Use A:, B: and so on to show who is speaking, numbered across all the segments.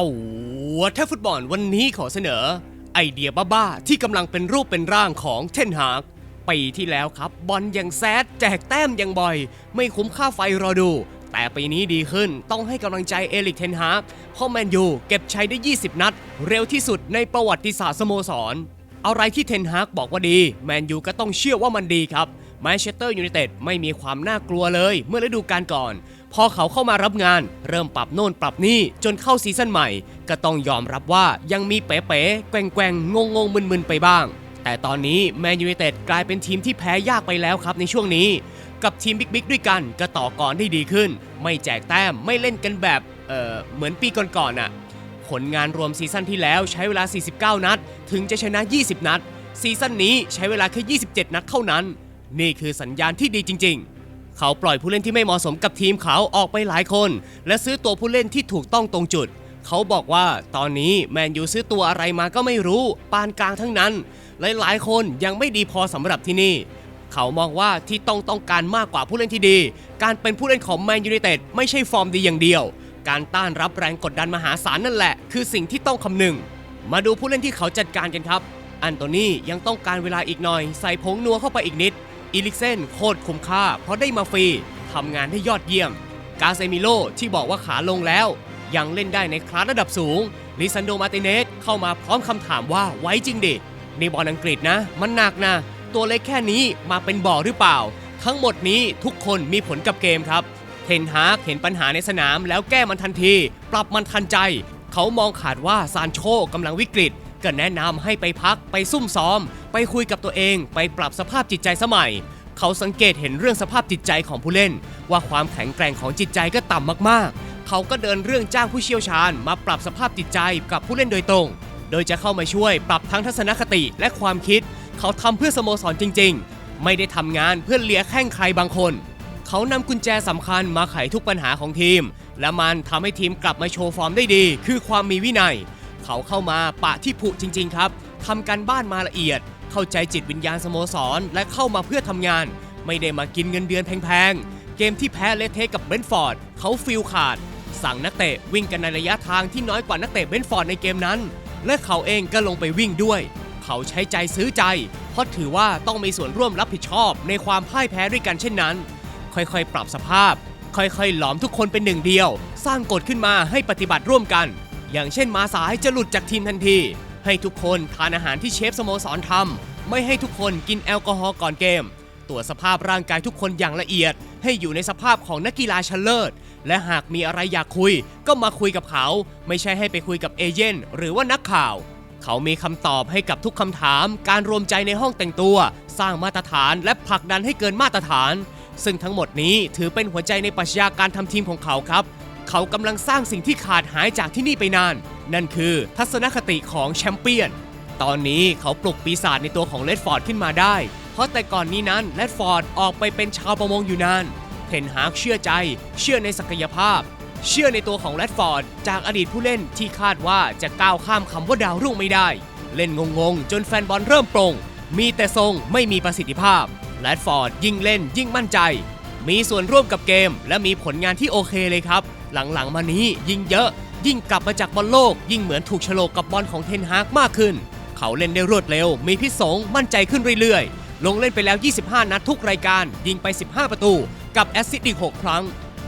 A: ตัวแทบฟุตบอลวันนี้ขอเสนอ ไอเดียบ้าๆที่กำลังเป็นรูปเป็นร่างของเทนฮากปีที่แล้วครับบอลยังแซดแจกแต้มยังบ่อย ไม่คุ้มค่าไฟรอดู แต่ปีนี้ดีขึ้นต้องให้กำลังใจเอลิกเทนฮากเพราะแมนยูเก็บใชัยได้ 20 นัด เร็วที่สุดในประวัติศาสตร์สโมสร อะไรที่เทนฮากบอกว่าดี แมนยูก็ต้องเชื่อว่ามันดีครับ แมนเชสเตอร์ยูไนเต็ดไม่มีความน่ากลัวเลยเมื่อฤดูกาลก่อน พอเขาเข้ามารับงานเริ่มปรับโน่นปรับนี่จนเข้าซีซั่นใหม่ ก็ต้องยอมรับว่ายังมีเป๋ๆแกว่งๆงงๆมึนๆไปบ้าง แต่ตอนนี้แมนยูไนเต็ดกลายเป็นทีมที่แพ้ยากไปแล้วครับในช่วงนี้ กับทีมบิ๊กๆด้วยกันก็ต่อกรได้ดีขึ้น ไม่แจกแต้มไม่เล่นกันแบบเออเหมือนปีก่อนๆน่ะผลงานรวมซีซั่นที่แล้วใช้เวลา 49 นัด ถึงจะชนะ 20 นัด ซีซั่นนี้ใช้เวลาแค่ 27 นัดเท่านั้น นี่คือสัญญาณที่ดีจริง ๆ เขาปล่อยผู้เล่นที่ไม่เหมาะสมกับทีมเขาออกไปหลายคน และซื้อตัวผู้เล่นที่ถูกต้องตรงจุด เขาบอกว่าตอนนี้แมนยูซื้อตัวอะไรมาก็ไม่รู้ปานกลางทั้งนั้น หลายๆ คนยังไม่ดีพอสำหรับที่นี่ เขามองว่าที่ต้องต้องการมากกว่าผู้เล่นที่ดี การเป็นผู้เล่นของแมนยูไนเต็ดไม่ใช่ฟอร์มดีอย่างเดียว การต้านรับแรงกดดันมหาศาลนั่นแหละ คือสิ่งที่ต้องคำนึง มาดูผู้เล่นที่เขาจัดการกันครับ อันโตนี่ยังต้องการเวลาอีกหน่อย ใส่ผงนัวเข้าไปอีกนิด อีลิกเซนโคตรคุ้มค่า เพราะได้มาฟรีทำงานได้ยอดเยี่ยม กาเซมิโลที่บอกว่าขาลงแล้ว ยังเล่นได้ในคลาสระดับสูงลิซันโดมาติเนสเข้ามาพร้อมคำถามว่าไว้จริงดิในบอลอังกฤษนะ มันหนักนะ ตัวเล็กแค่นี้มาเป็นบ่อหรือเปล่า ทั้งหมดนี้ทุกคนมีผลกับเกมครับเทนฮากเห็นปัญหาในสนามแล้วแก้มันทันที ปรับมันทันใจ เขามองขาดว่าซานโชกำลังวิกฤต ก็แนะนำให้ไปพักไปซุ่มซ้อม ไปคุยกับตัวเองไปปรับสภาพจิตใจสมัย เขาสังเกตเห็นเรื่องสภาพจิตใจของผู้เล่น ว่าความแข็งแกร่งของจิตใจก็ต่ำมากๆ เขาก็เดินเรื่องจ้างผู้เชี่ยวชาญ มาปรับสภาพจิตใจกับผู้เล่นโดยตรง โดยจะเข้ามาช่วยปรับทั้งทัศนคติและความคิด เขาทำเพื่อสโมสรจริง ๆ ไม่ได้ทำงานเพื่อเลียแข้งใครบางคนเขานำกุญแจสำคัญมาไขทุกปัญหาของทีม และมันทำให้ทีมกลับมาโชว์ฟอร์มได้ดี คือความมีวินัย เขาเข้ามาปะที่ผุจริง ๆ ครับทำการบ้านมาละเอียด เข้าใจจิตวิญญาณสโมสร และเข้ามาเพื่อทำงาน ไม่ได้มากินเงินเดือนแพงๆ เกมที่แพ้เลเทกับเบรนฟอร์ดเขาฟิลขาด สั่งนักเตะวิ่งกันในระยะทางที่น้อยกว่านักเตะเบรนฟอร์ดในเกมนั้น และเขาเองก็ลงไปวิ่งด้วย เขาใช้ใจซื้อใจ เพราะถือว่าต้องมีส่วนร่วมรับผิดชอบในความพ่ายแพ้ด้วยกันเช่นนั้น ค่อยๆ ปรับสภาพ ค่อยๆ หลอมทุกคนเป็นหนึ่งเดียว สร้างกฎขึ้นมาให้ปฏิบัติร่วมกัน อย่างเช่นมาสายจะหลุดจากทีมทันที ให้ทุกคนทานอาหารที่เชฟสโมสรทำไม่ให้ทุกคนกินแอลกอฮอล์ก่อนเกม ตรวจสภาพร่างกายทุกคนอย่างละเอียด ให้อยู่ในสภาพของนักกีฬาชั้นเลิศ และหากมีอะไรอยากคุย ก็มาคุยกับเขา ไม่ใช่ให้ไปคุยกับเอเย่นหรือว่านักข่าว เขามีคำตอบให้กับทุกคำถาม การรวมใจในห้องแต่งตัว สร้างมาตรฐานและผลักดันให้เกินมาตรฐาน ซึ่งทั้งหมดนี้ถือเป็นหัวใจในปรัชญาการทำทีมของเขาครับ เขากำลังสร้างสิ่งที่ขาดหายจากที่นี่ไปนาน นั่นคือทัศนคติของแชมเปี้ยน ตอนนี้เขาปลุกปีศาจในตัวของเลดฟอร์ดขึ้นมาได้ เพราะแต่ก่อนนี้นั้นเลดฟอร์ดออกไปเป็นชาวประมงอยู่นานเทนฮากเชื่อใจ เชื่อในศักยภาพ เชื่อในตัวของแรดฟอร์ด จากอดีตผู้เล่นที่คาดว่าจะก้าวข้ามคำว่าดาวรุ่งไม่ได้ เล่นงงๆ จนแฟนบอลเริ่มปรงมีแต่ทรงไม่มีประสิทธิภาพแรดฟอร์ดยิ่งเล่นยิ่งมั่นใจ มีส่วนร่วมกับเกม และมีผลงานที่โอเคเลยครับ หลังๆ มานี้ยิงเยอะ ยิ่งกลับมาจากบอลโลก ยิ่งเหมือนถูกโฉลกกับบอลของเทนฮากมากขึ้น เขาเล่นได้รวดเร็ว มีพิษสงมั่นใจขึ้นเรื่อยๆ ลงเล่นไปแล้ว 25 นัดทุกรายการ ยิงไป 15 ประตู กับแอสซิสต์อีก 6 ครั้ง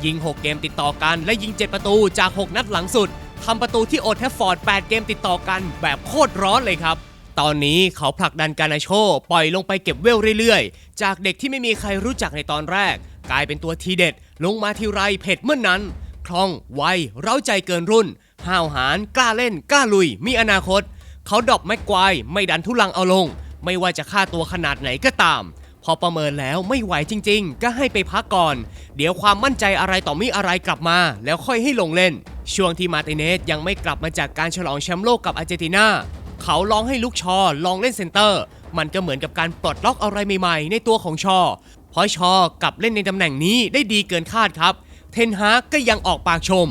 A: ยิง 6 เกมติดต่อกันและยิง 7 ประตูจาก 6 นัดหลังสุดทำประตูที่โอทแทฟฟอร์ด 8 เกมติดต่อกันแบบโคตรร้อนเลยครับตอนนี้เขาผลักดันการนาโช ปล่อยลงไปเก็บเวลเรื่อยๆ จากเด็กที่ไม่มีใครรู้จักในตอนแรก กลายเป็นตัวทีเด็ด ลงมาทีไรเผ็ดเมื่อนนั้น คล่อง ไว เร้าใจเกินรุ่น ห้าวหาญกล้าเล่น กล้าลุย มีอนาคต เขาดอปแม็กควาย ไม่ดันทุลังเอาลง ไม่ว่าจะค่าตัวขนาดไหนก็ตาม พอประเมินแล้วไม่ไหวจริง ๆ ก็ให้ไปพักก่อน เดี๋ยวความมั่นใจอะไรต่อมีอะไรกลับมา แล้วค่อยให้ลงเล่น ช่วงที่มาติเนสยังไม่กลับมาจากการฉลองแชมป์โลกกับอาร์เจนตินาเขาลองให้ลูกชอลองเล่นเซนเตอร์ มันก็เหมือนกับการปลดล็อกอะไรใหม่ๆ ในตัวของชอเพราะชอกลับเล่นในตำแหน่งนี้ได้ดีเกินคาดครับ เทนฮากก็ยังออกปากชม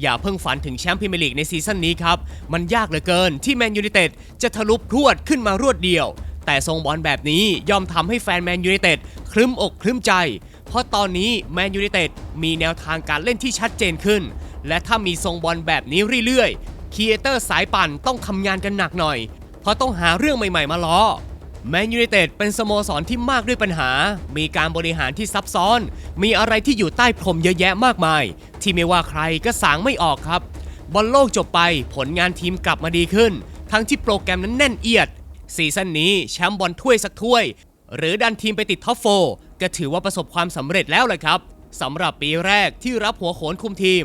A: อย่าเพิ่งฝันถึงแชมป์พรีเมียร์ลีกในซีซั่นนี้ครับ มันยากเหลือเกินที่แมนยูไนเต็ดจะทะลุพรวดขึ้นมารวดเดียว แต่ทรงบอลแบบนี้ย่อมทำให้แฟนแมนยูไนเต็ดครึ้มอกครึ้มใจ เพราะตอนนี้แมนยูไนเต็ดมีแนวทางการเล่นที่ชัดเจนขึ้น และถ้ามีทรงบอลแบบนี้เรื่อยๆครีเอเตอร์สายปั่นต้องทำงานกันหนักหน่อย เพราะต้องหาเรื่องใหม่ๆมาล้อ แมนยูไนเต็ดเป็นสโมสรที่มากด้วยปัญหา มีการบริหารที่ซับซ้อน มีอะไรที่อยู่ใต้พรมเยอะแยะมากมาย ที่ไม่ว่าใครก็สางไม่ออกครับบอลโลกจบไปผลงานทีมกลับมาดีขึ้น ทั้งที่โปรแกรมนั้นแน่นเอียด ซีซั่นนี้แชมป์บอลถ้วยสักถ้วย หรือดันทีมไปติดท็อปโฟก็ถือว่าประสบความสำเร็จแล้วเลยครับสำหรับปีแรกที่รับหัวโขนคุมทีม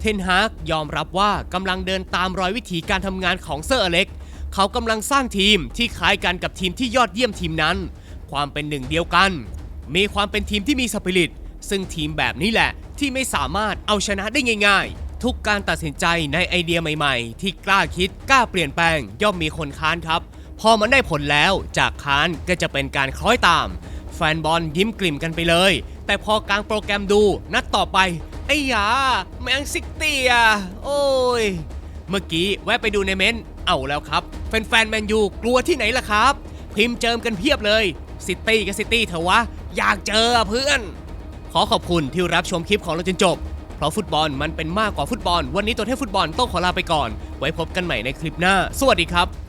A: เทนฮากยอมรับว่ากำลังเดินตามรอยวิธีการทำงานของเซอร์อเล็ก เขากำลังสร้างทีมที่คล้ายกันกับทีมที่ยอดเยี่ยมทีมนั้น ความเป็นหนึ่งเดียวกัน มีความเป็นทีมที่มีสปิริต ซึ่งทีมแบบนี้แหละที่ไม่สามารถเอาชนะได้ง่าย ๆ ทุกการตัดสินใจในไอเดียใหม่ๆ ที่กล้าคิดกล้าเปลี่ยนแปลงย่อมมีคนค้านครับ พอมันได้ผลแล้วจากค้านก็จะเป็นการคล้อยตาม แฟนบอลยิ้มกลิ่มกันไปเลย แต่พอกลางโปรแกรมดูนัดต่อไปไอ้ยาแมงซิกเตีย โอ้ย เมื่อกี้แวะไปดูในเม้นต์ เอาแล้วครับ แฟนๆแมนยูกลัวที่ไหนล่ะครับ พิมพ์เจิมกันเพียบเลยซิตี้กับซิตี้เถอะวะ อยากเจอเพื่อน ขอขอบคุณที่รับชมคลิปของเราจนจบ เพราะฟุตบอลมันเป็นมากกว่าฟุตบอล วันนี้ตัวเทพฟุตบอลต้องขอลาไปก่อน ไว้พบกันใหม่ในคลิปหน้า สวัสดีครับ